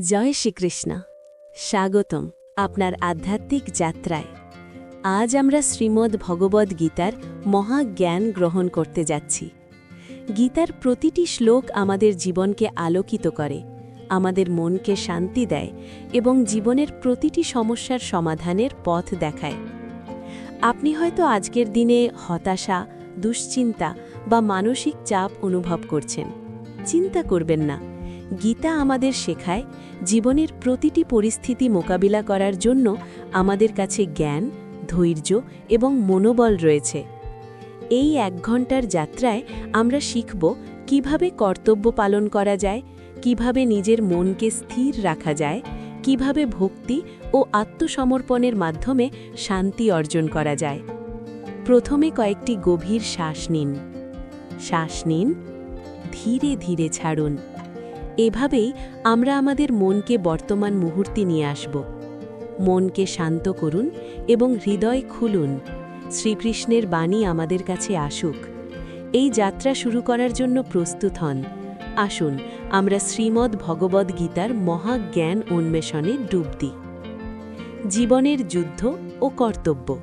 জয় শ্রীকৃষ্ণ। স্বাগতম আপনার আধ্যাত্মিক যাত্রায়। আজ আমরা শ্রীমদ্ ভগবদ্ গীতার মহাজ্ঞান গ্রহণ করতে যাচ্ছি। গীতার প্রতিটি শ্লোক আমাদের জীবনকে আলোকিত করে, আমাদের মনকে শান্তি দেয় এবং জীবনের প্রতিটি সমস্যার সমাধানের পথ দেখায়। আপনি হয়তো আজকের দিনে হতাশা, দুশ্চিন্তা বা মানসিক চাপ অনুভব করছেন। চিন্তা করবেন না। গীতা আমাদের শেখায় জীবনের প্রতিটি পরিস্থিতি মোকাবিলা করার জন্য আমাদের কাছে জ্ঞান, ধৈর্য এবং মনোবল রয়েছে। এই এক ঘণ্টার যাত্রায় আমরা শিখব কীভাবে কর্তব্য পালন করা যায়, কীভাবে নিজের মনকে স্থির রাখা যায়, কীভাবে ভক্তি ও আত্মসমর্পণের মাধ্যমে শান্তি অর্জন করা যায়। প্রথমে কয়েকটি গভীর শ্বাস নিন। শ্বাস নিন। ধীরে ধীরে ছাড়ুন। এভাবেই আমরা আমাদের মনকে বর্তমান মুহূর্তে নিয়ে আসব। মনকে শান্ত করুন এবং হৃদয় খুলুন। শ্রীকৃষ্ণের বাণী আমাদের কাছে আসুক। এই যাত্রা শুরু করার জন্য প্রস্তুত হন। আসুন, আমরা শ্রীমদ্ ভগবদ্ গীতার মহাজ্ঞান উন্মেষণে ডুব দিই। জীবনের যুদ্ধ ও কর্তব্য।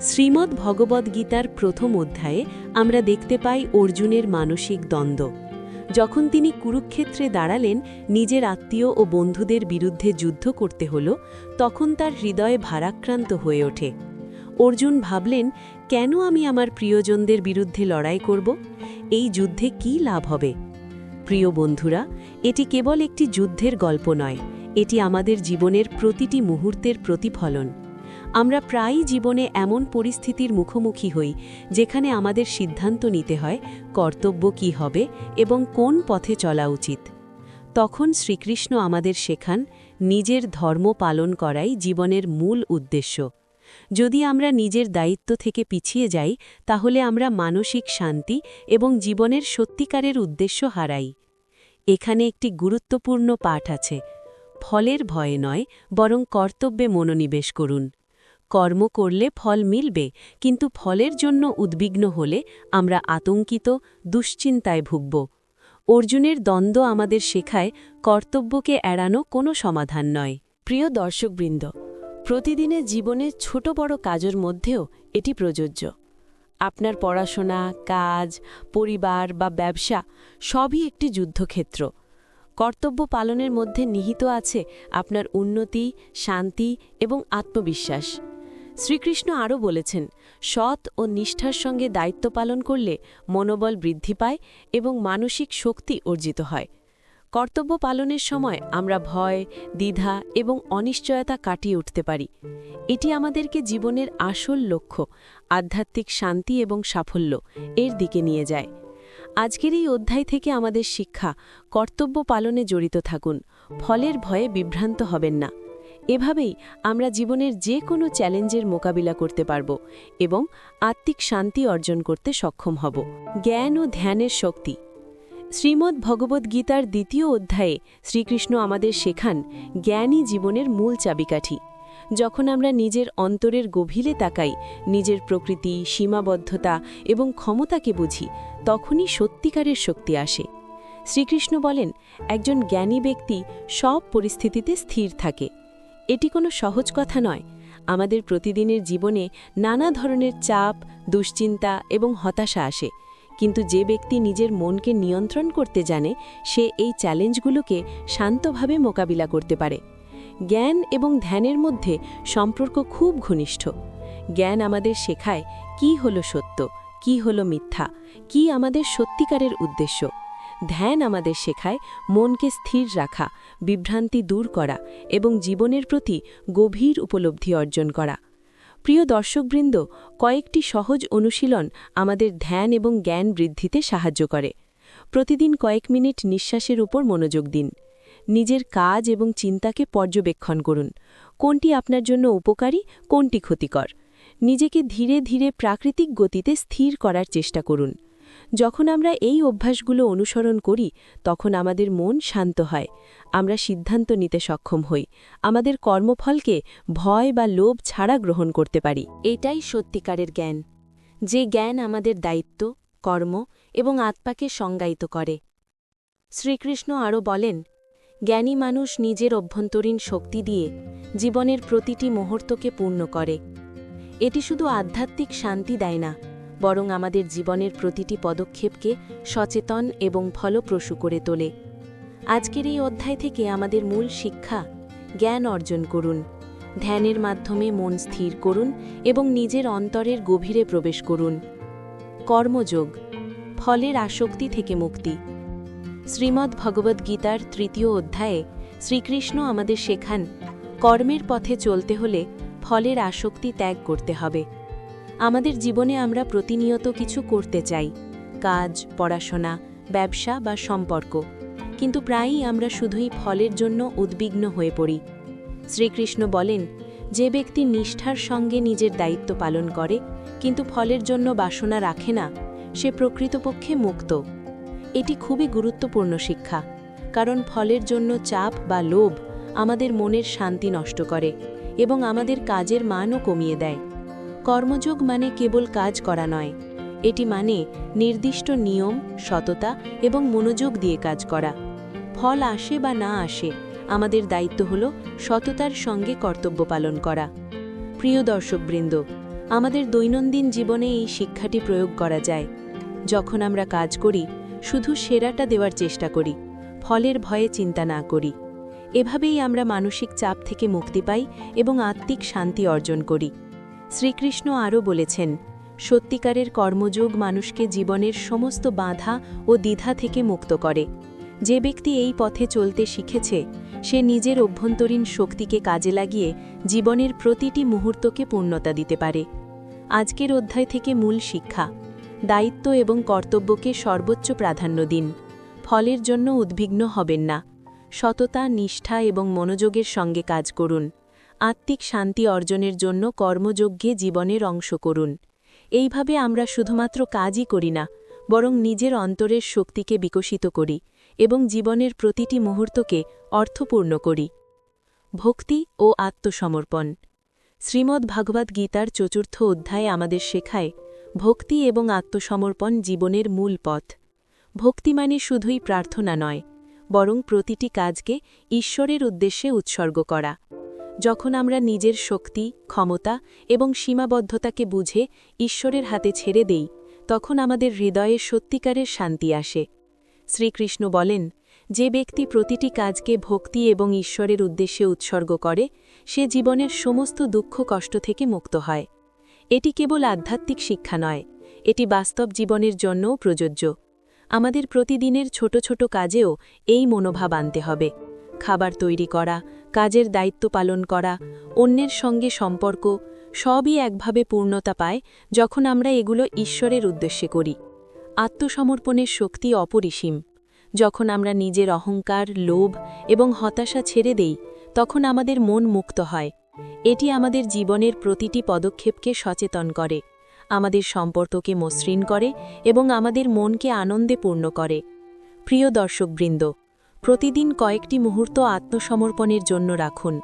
শ্রীমদ্ ভগবদ্ গীতার প্রথম অধ্যায়ে আমরা দেখতে পাই অর্জুনের মানসিক দ্বন্দ্ব। যখন তিনি কুরুক্ষেত্রে দাঁড়ালেন, নিজের আত্মীয় ও বন্ধুদের বিরুদ্ধে যুদ্ধ করতে হল, তখন তার হৃদয়ে ভারাক্রান্ত হয়ে ওঠে। অর্জুন ভাবলেন, কেন আমি আমার প্রিয়জনদের বিরুদ্ধে লড়াই করব? এই যুদ্ধে কি লাভ হবে? প্রিয় বন্ধুরা, এটি কেবল একটি যুদ্ধের গল্প নয়, এটি আমাদের জীবনের প্রতিটি মুহূর্তের প্রতিফলন। আমরা প্রায়ই জীবনে এমন পরিস্থিতির মুখোমুখি হই, যেখানে আমাদের সিদ্ধান্ত নিতে হয় কর্তব্য কি হবে এবং কোন পথে চলা উচিত। তখন শ্রীকৃষ্ণ আমাদের শেখান, নিজের ধর্ম পালন করাই জীবনের মূল উদ্দেশ্য। যদি আমরা নিজের দায়িত্ব থেকে পিছিয়ে যাই, তাহলে আমরা মানসিক শান্তি এবং জীবনের সত্যিকারের উদ্দেশ্য হারাই। এখানে একটি গুরুত্বপূর্ণ পাঠ আছে, ফলের ভয়ে নয়, বরং কর্তব্যে মনোনিবেশ করুন। কর্ম করলে ফল মিলবে, কিন্তু ফলের জন্য উদ্বিগ্ন হলে আমরা আতঙ্কিত, দুশ্চিন্তায় ভুগব। অর্জুনের দ্বন্দ্ব আমাদের শেখায় কর্তব্যকে এড়ানো কোনো সমাধান নয়। প্রিয় দর্শকবৃন্দ, প্রতিদিনের জীবনের ছোট বড় কাজের মধ্যেও এটি প্রযোজ্য। আপনার পড়াশোনা, কাজ, পরিবার বা ব্যবসা সবই একটি যুদ্ধক্ষেত্র। কর্তব্য পালনের মধ্যে নিহিত আছে আপনার উন্নতি, শান্তি এবং আত্মবিশ্বাস। শ্রীকৃষ্ণ আরও বলেছেন, সৎ ও নিষ্ঠার সঙ্গে দায়িত্ব পালন করলে মনোবল বৃদ্ধি পায় এবং মানসিক শক্তি অর্জিত হয়। কর্তব্য পালনের সময় আমরা ভয়, দ্বিধা এবং অনিশ্চয়তা কাটিয়ে উঠতে পারি। এটি আমাদেরকে জীবনের আসল লক্ষ্য, আধ্যাত্মিক শান্তি এবং সাফল্য এর দিকে নিয়ে যায়। আজকের এই অধ্যায় থেকে আমাদের শিক্ষা, কর্তব্য পালনে জড়িত থাকুন, ফলের ভয়ে বিভ্রান্ত হবেন না। এভাবেই আমরা জীবনের যে কোনো চ্যালেঞ্জের মোকাবিলা করতে পারব এবং আত্মিক শান্তি অর্জন করতে সক্ষম হব। জ্ঞান ও ধ্যানের শক্তি। শ্রীমদ্ ভগবদ্গীতার দ্বিতীয় অধ্যায়ে শ্রীকৃষ্ণ আমাদের শেখান জ্ঞানই জীবনের মূল চাবিকাঠি। যখন আমরা নিজের অন্তরের গভীরে তাকাই, নিজের প্রকৃতি, সীমাবদ্ধতা এবং ক্ষমতাকে বুঝি, তখনই সত্যিকারের শক্তি আসে। শ্রীকৃষ্ণ বলেন, একজন জ্ঞানী ব্যক্তি সব পরিস্থিতিতে স্থির থাকে। এটি কোনো সহজ কথা নয়। আমাদের প্রতিদিনের জীবনে নানা ধরনের চাপ, দুশ্চিন্তা এবং হতাশা আসে। কিন্তু যে ব্যক্তি নিজের মনকে নিয়ন্ত্রণ করতে জানে, সে এই চ্যালেঞ্জগুলোকে শান্তভাবে মোকাবিলা করতে পারে। জ্ঞান এবং ধ্যানের মধ্যে সম্পর্ক খুব ঘনিষ্ঠ। জ্ঞান আমাদের শেখায় কি হলো সত্য, কি হলো মিথ্যা, কি আমাদের সত্যিকারের উদ্দেশ্য। ধ্যান আমাদের শেখায়, মনকে স্থির রাখা, বিভ্রান্তি দূর করা এবং জীবনের প্রতি গভীর উপলব্ধি অর্জন করা। প্রিয় দর্শকবৃন্দ, কয়েকটি সহজ অনুশীলন আমাদের ধ্যান এবং জ্ঞান বৃদ্ধিতে সাহায্য করে। প্রতিদিন কয়েক মিনিট নিঃশ্বাসের উপর মনোযোগ দিন। নিজের কাজ এবং চিন্তাকে পর্যবেক্ষণ করুন। কোনটি আপনার জন্য উপকারী, কোনটি ক্ষতিকর? নিজেকে ধীরে ধীরে প্রাকৃতিক গতিতে স্থির করার চেষ্টা করুন। যখন আমরা এই অভ্যাসগুলো অনুসরণ করি, তখন আমাদের মন শান্ত হয়। আমরা সিদ্ধান্ত নিতে সক্ষম হই। আমাদের কর্মফলকে ভয় বা লোভ ছাড়া গ্রহণ করতে পারি। এটাই সত্যিকারের জ্ঞান। যে জ্ঞান আমাদের দায়িত্ব, কর্ম এবং আত্মাকে সংজ্ঞায়িত করে। শ্রীকৃষ্ণ আরও বলেন, জ্ঞানী মানুষ নিজের অভ্যন্তরীণ শক্তি দিয়ে জীবনের প্রতিটি মুহূর্তকে পূর্ণ করে। এটি শুধু আধ্যাত্মিক শান্তি দেয় না বরং আমাদের জীবনের প্রতিটি পদক্ষেপকে সচেতন এবং ফলপ্রসূ করে তোলে। আজকের এই অধ্যায় থেকে আমাদের মূল শিক্ষা, জ্ঞান অর্জন করুন, ধ্যানের মাধ্যমে মন স্থির করুন এবং নিজের অন্তরের গভীরে প্রবেশ করুন। কর্মযোগ, ফলের আসক্তি থেকে মুক্তি। শ্রীমদ্ ভগবদ্গীতার তৃতীয় অধ্যায়ে শ্রীকৃষ্ণ আমাদের শেখান, কর্মের পথে চলতে হলে ফলের আসক্তি ত্যাগ করতে হবে। আমাদের জীবনে আমরা প্রতিনিয়ত কিছু করতে চাই, কাজ, পড়াশোনা, ব্যবসা বা সম্পর্ক। কিন্তু প্রায়ই আমরা শুধুই ফলের জন্য উদ্বিগ্ন হয়ে পড়ি। শ্রীকৃষ্ণ বলেন, যে ব্যক্তি নিষ্ঠার সঙ্গে নিজের দায়িত্ব পালন করে, কিন্তু ফলের জন্য বাসনা রাখে না, সে প্রকৃতপক্ষে মুক্ত। এটি খুবই গুরুত্বপূর্ণ শিক্ষা, কারণ ফলের জন্য চাপ বা লোভ আমাদের মনের শান্তি নষ্ট করে এবং আমাদের কাজের মানও কমিয়ে দেয়। কর্মযোগ মানে কেবল কাজ করা নয়। এটি মানে নির্দিষ্ট নিয়ম, সততা এবং মনোযোগ দিয়ে কাজ করা। ফল আসে বা না আসে, আমাদের দায়িত্ব হল সততার সঙ্গে কর্তব্য পালন করা। প্রিয় দর্শকবৃন্দ, আমাদের দৈনন্দিন জীবনে এই শিক্ষাটি প্রয়োগ করা যায়। যখন আমরা কাজ করি, শুধু সেরাটা দেওয়ার চেষ্টা করি, ফলের ভয়ে চিন্তা না করি। এভাবেই আমরা মানসিক চাপ থেকে মুক্তি পাই এবং আত্মিক শান্তি অর্জন করি। শ্রীকৃষ্ণ আরও বলেছেন, সত্যিকারের কর্মযোগ মানুষকে জীবনের সমস্ত বাধা ও দ্বিধা থেকে মুক্ত করে। যে ব্যক্তি এই পথে চলতে শিখেছে, সে নিজের অভ্যন্তরীণ শক্তিকে কাজে লাগিয়ে জীবনের প্রতিটি মুহূর্তকে পূর্ণতা দিতে পারে। আজকের অধ্যায় থেকে মূল শিক্ষা, দায়িত্ব এবং কর্তব্যকে সর্বোচ্চ প্রাধান্য দিন। ফলের জন্য উদ্বিগ্ন হবেন না। সততা, নিষ্ঠা এবং মনোযোগের সঙ্গে কাজ করুন। আত্মিক শান্তি অর্জনের জন্য কর্মযজ্ঞে জীবনের অংশ করুন। এইভাবে আমরা শুধুমাত্র কাজই করি না, বরং নিজের অন্তরের শক্তিকে বিকশিত করি এবং জীবনের প্রতিটি মুহূর্তকে অর্থপূর্ণ করি। ভক্তি ও আত্মসমর্পণ। শ্রীমদ্ ভাগবত গীতার চতুর্থ অধ্যায়ে আমাদের শেখায়, ভক্তি এবং আত্মসমর্পণ জীবনের মূল পথ। ভক্তি মানে শুধুই প্রার্থনা নয়, বরং প্রতিটি কাজকে ঈশ্বরের উদ্দেশ্যে উৎসর্গ করা। যখন আমরা নিজের শক্তি, ক্ষমতা এবং সীমাবদ্ধতাকে বুঝে ঈশ্বরের হাতে ছেড়ে দেই, তখন আমাদের হৃদয়ে সত্যিকারের শান্তি আসে। শ্রীকৃষ্ণ বলেন, যে ব্যক্তি প্রতিটি কাজকে ভক্তি এবং ঈশ্বরের উদ্দেশ্যে উৎসর্গ করে, সে জীবনের সমস্ত দুঃখ, কষ্ট থেকে মুক্ত হয়। এটি কেবল আধ্যাত্মিক শিক্ষা নয়, এটি বাস্তব জীবনের জন্যও প্রযোজ্য। আমাদের প্রতিদিনের ছোট ছোট কাজেও এই মনোভাব আনতে হবে। খাবার তৈরি করা কাজের দায়িত্ব পালন করা, অন্যের সঙ্গে সম্পর্ক, সবই একভাবে পূর্ণতা পায় যখন আমরা এগুলো ঈশ্বরের উদ্দেশ্যে করি। আত্মসমর্পণের শক্তি অপরিসীম। যখন আমরা নিজের অহংকার, লোভ এবং হতাশা ছেড়ে দেই, তখন আমাদের মন মুক্ত হয়। এটি আমাদের জীবনের প্রতিটি পদক্ষেপকে সচেতন করে, আমাদের সম্পর্ককে মসৃণ করে এবং আমাদের মনকে আনন্দে পূর্ণ করে। প্রিয় দর্শকবৃন্দ প্রতিদিন কয়েকটি মুহূর্ত আত্মসমর্পণের জন্য রাখুন।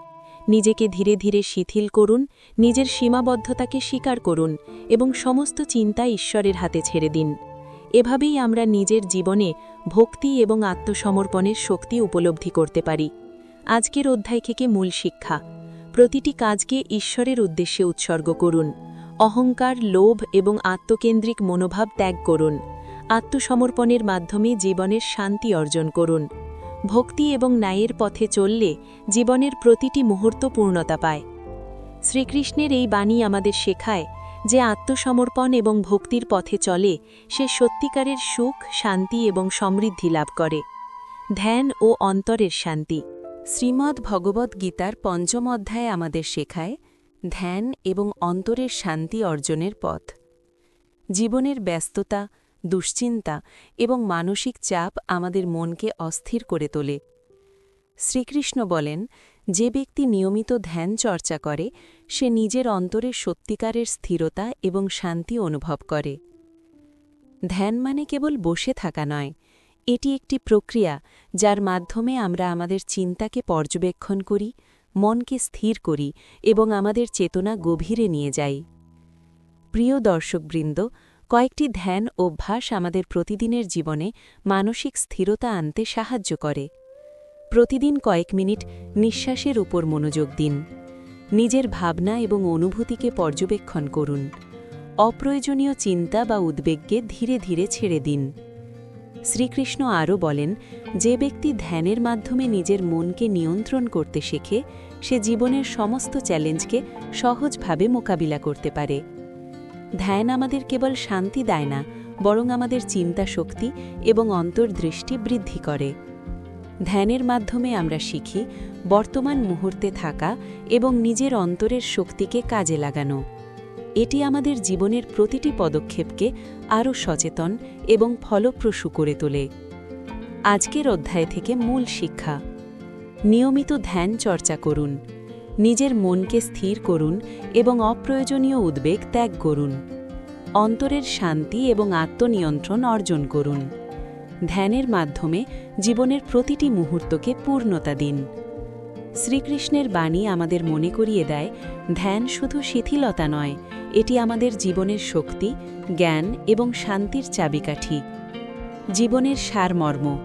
নিজেকে ধীরে ধীরে শিথিল করুন, নিজের সীমাবদ্ধতাকে স্বীকার করুন এবং সমস্ত চিন্তা ঈশ্বরের হাতে ছেড়ে দিন। এভাবেই আমরা নিজের জীবনে ভক্তি এবং আত্মসমর্পণের শক্তি উপলব্ধি করতে পারি। আজকের অধ্যায় থেকে মূল শিক্ষা। প্রতিটি কাজকে ঈশ্বরের উদ্দেশ্যে উৎসর্গ করুন। অহংকার, লোভ এবং আত্মকেন্দ্রিক মনোভাব ত্যাগ করুন। আত্মসমর্পণের মাধ্যমে জীবনের শান্তি অর্জন করুন। ভক্তি এবং ন্যায়ের পথে চললে জীবনের প্রতিটি মুহূর্ত পূর্ণতা পায়। শ্রীকৃষ্ণের এই বাণী আমাদের শেখায় যে আত্মসমর্পণ এবং ভক্তির পথে চলে সে সত্যিকারের সুখ, শান্তি এবং সমৃদ্ধি লাভ করে। ধ্যান ও অন্তরের শান্তি। শ্রীমদ্ ভগবদ্ গীতার পঞ্চম অধ্যায়ে আমাদের শেখায় ধ্যান এবং অন্তরের শান্তি অর্জনের পথ। জীবনের ব্যস্ততা দুশ্চিন্তা এবং মানসিক চাপ আমাদের মনকে অস্থির করে তোলে। শ্রীকৃষ্ণ বলেন, যে ব্যক্তি নিয়মিত ধ্যান চর্চা করে, সে নিজের অন্তরের সত্যিকারের স্থিরতা এবং শান্তি অনুভব করে। ধ্যান মানে কেবল বসে থাকা নয়, এটি একটি প্রক্রিয়া যার মাধ্যমে আমরা আমাদের চিন্তাকে পর্যবেক্ষণ করি, মনকে স্থির করি এবং আমাদের চেতনা গভীরে নিয়ে যাই। প্রিয় দর্শকবৃন্দ কয়েকটি ধ্যান অভ্যাস আমাদের প্রতিদিনের জীবনে মানসিক স্থিরতা আনতে সাহায্য করে। প্রতিদিন কয়েক মিনিট নিঃশ্বাসের উপর মনোযোগ দিন। নিজের ভাবনা এবং অনুভূতিকে পর্যবেক্ষণ করুন। অপ্রয়োজনীয় চিন্তা বা উদ্বেগকে ধীরে ধীরে ছেড়ে দিন। শ্রীকৃষ্ণ আরও বলেন, যে ব্যক্তি ধ্যানের মাধ্যমে নিজের মনকে নিয়ন্ত্রণ করতে শেখে, সে জীবনের সমস্ত চ্যালেঞ্জকে সহজভাবে মোকাবিলা করতে পারে। ধ্যান আমাদের কেবল শান্তি দেয় না, বরং আমাদের চিন্তা শক্তি এবং অন্তর্দৃষ্টি বৃদ্ধি করে। ধ্যানের মাধ্যমে আমরা শিখি বর্তমান মুহূর্তে থাকা এবং নিজের অন্তরের শক্তিকে কাজে লাগানো। এটি আমাদের জীবনের প্রতিটি পদক্ষেপকে আরও সচেতন এবং ফলপ্রসূ করে তোলে। আজকের অধ্যায় থেকে মূল শিক্ষা। নিয়মিত ধ্যান চর্চা করুন। নিজের মনকে স্থির করুন এবং অপ্রয়োজনীয় উদ্বেগ ত্যাগ করুন। অন্তরের শান্তি এবং আত্মনিয়ন্ত্রণ অর্জন করুন। ধ্যানের মাধ্যমে জীবনের প্রতিটি মুহূর্তকে পূর্ণতা দিন। শ্রীকৃষ্ণের বাণী আমাদের মনে করিয়ে দেয়, ধ্যান শুধু শিথিলতা নয়, এটি আমাদের জীবনের শক্তি, জ্ঞান এবং শান্তির চাবিকাঠি। জীবনের সারমর্ম।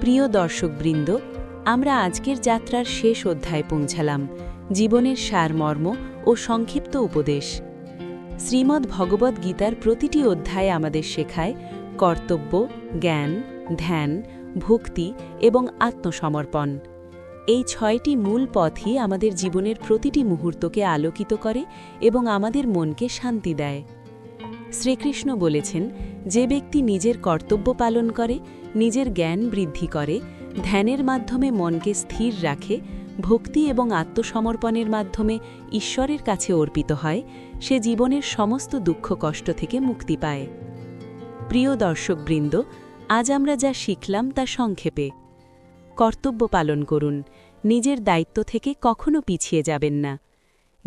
প্রিয় দর্শকবৃন্দ আমরা আজকের যাত্রার শেষ অধ্যায়ে পৌঁছালাম, জীবনের সারমর্ম ও সংক্ষিপ্ত উপদেশ। শ্রীমদ্ ভগবদ্ গীতার প্রতিটি অধ্যায়ে আমাদের শেখায় কর্তব্য, জ্ঞান, ধ্যান, ভক্তি এবং আত্মসমর্পণ। এই ছয়টি মূল পথই আমাদের জীবনের প্রতিটি মুহূর্তকে আলোকিত করে এবং আমাদের মনকে শান্তি দেয়। শ্রীকৃষ্ণ বলেছেন, যে ব্যক্তি নিজের কর্তব্য পালন করে, নিজের জ্ঞান বৃদ্ধি করে ধ্যানের মাধ্যমে মনকে স্থির রাখে, ভক্তি এবং আত্মসমর্পণের মাধ্যমে ঈশ্বরের কাছে অর্পিত হয়, সে জীবনের সমস্ত দুঃখ কষ্ট থেকে মুক্তি পায়। প্রিয় দর্শকবৃন্দ, আজ আমরা যা শিখলাম তা সংক্ষেপে। কর্তব্য পালন করুন, নিজের দায়িত্ব থেকে কখনো পিছিয়ে যাবেন না।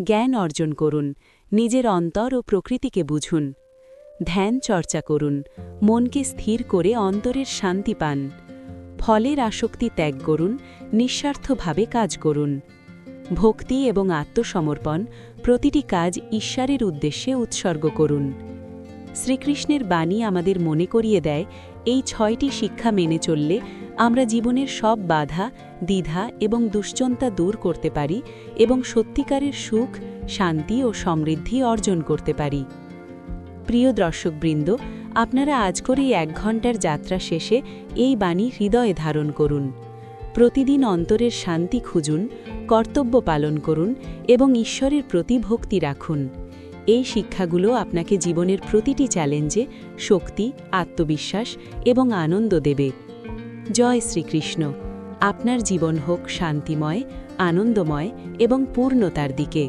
জ্ঞান অর্জন করুন, নিজের অন্তর ও প্রকৃতিকে বুঝুন। ধ্যান চর্চা করুন, মনকে স্থির করে অন্তরের শান্তি পান। ফলের আসক্তি ত্যাগ করুন, নিঃস্বার্থভাবে কাজ করুন। ভক্তি এবং আত্মসমর্পণ প্রতিটি কাজ ঈশ্বরের উদ্দেশ্যে উৎসর্গ করুন। শ্রীকৃষ্ণের বাণী আমাদের মনে করিয়ে দেয়, এই ছয়টি শিক্ষা মেনে চললে আমরা জীবনের সব বাধা, দ্বিধা এবং দুশ্চন্তা দূর করতে পারি এবং সত্যিকারের সুখ, শান্তি ও সমৃদ্ধি অর্জন করতে পারি। প্রিয় দর্শকবৃন্দ আপনারা আজ করে এই এক ঘণ্টার যাত্রা শেষে এই বাণী হৃদয়ে ধারণ করুন। প্রতিদিন অন্তরের শান্তি খুঁজুন, কর্তব্য পালন করুন এবং ঈশ্বরের প্রতি ভক্তি রাখুন। এই শিক্ষাগুলো আপনাকে জীবনের প্রতিটি চ্যালেঞ্জে শক্তি, আত্মবিশ্বাস এবং আনন্দ দেবে। জয় শ্রীকৃষ্ণ। আপনার জীবন হোক শান্তিময়, আনন্দময় এবং পূর্ণতার দিকে।